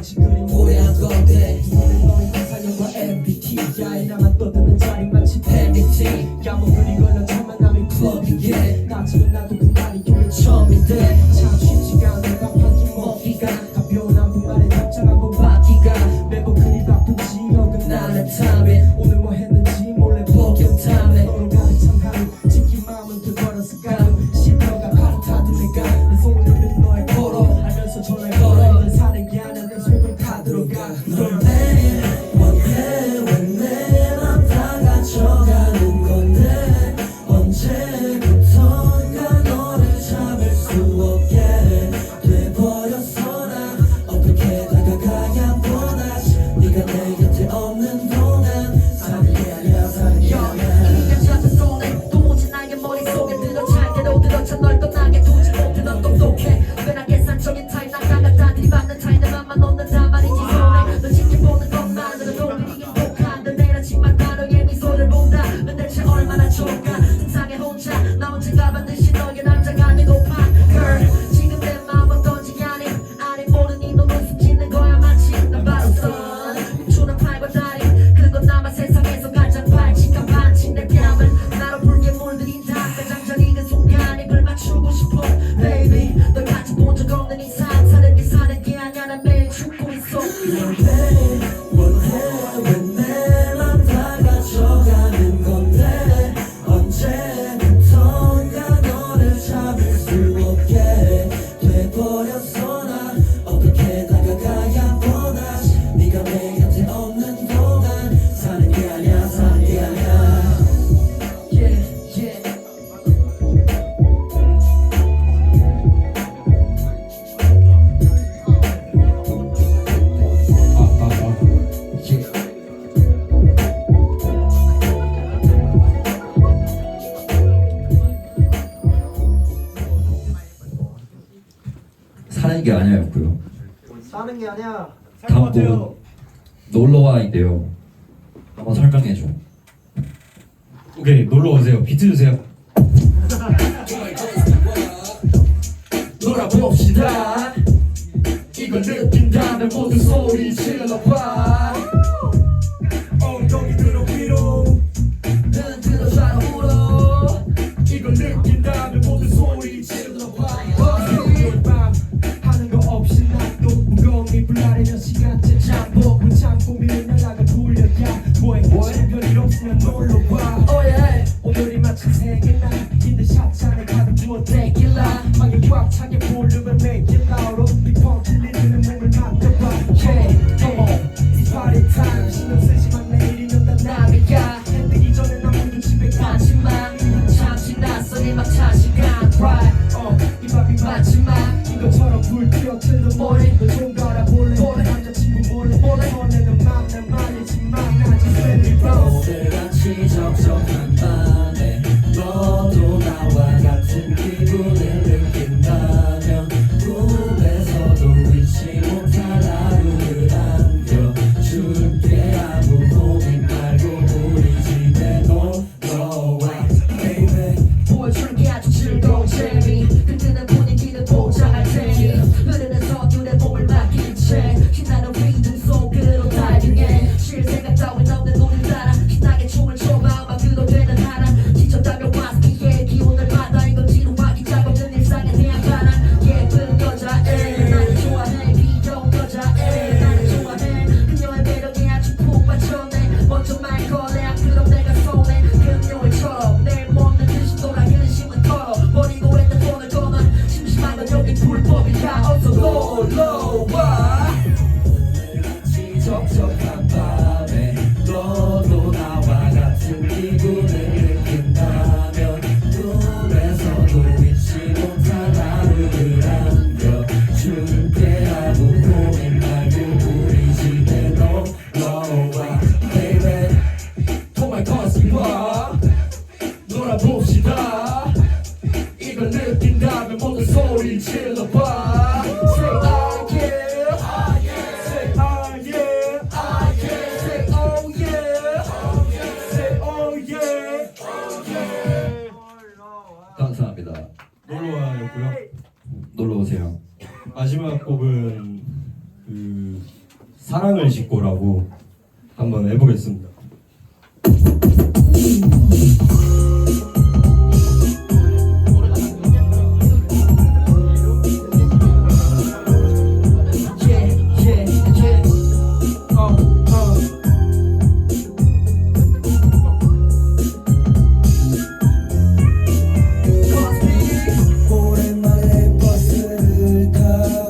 what you really. 나 혼자가 반드시 너의 남자가 되고파 girl 아니야였고요. 싸는 게 아니야. 다음 곡 놀러와인데요. 한번 설명해줘. 오케이 놀러 오세요. 비트 주세요. 놀아봅시다. 이걸 느낀다는 모든 소리 질러봐. 와 놀아봅시다. 이걸 느낀다면 모두 소리 질러봐. 감사합니다. 놀러와요. 놀러오세요. 마지막 곡은 그 사랑을 짓고라고 한번 해보겠습니다. love.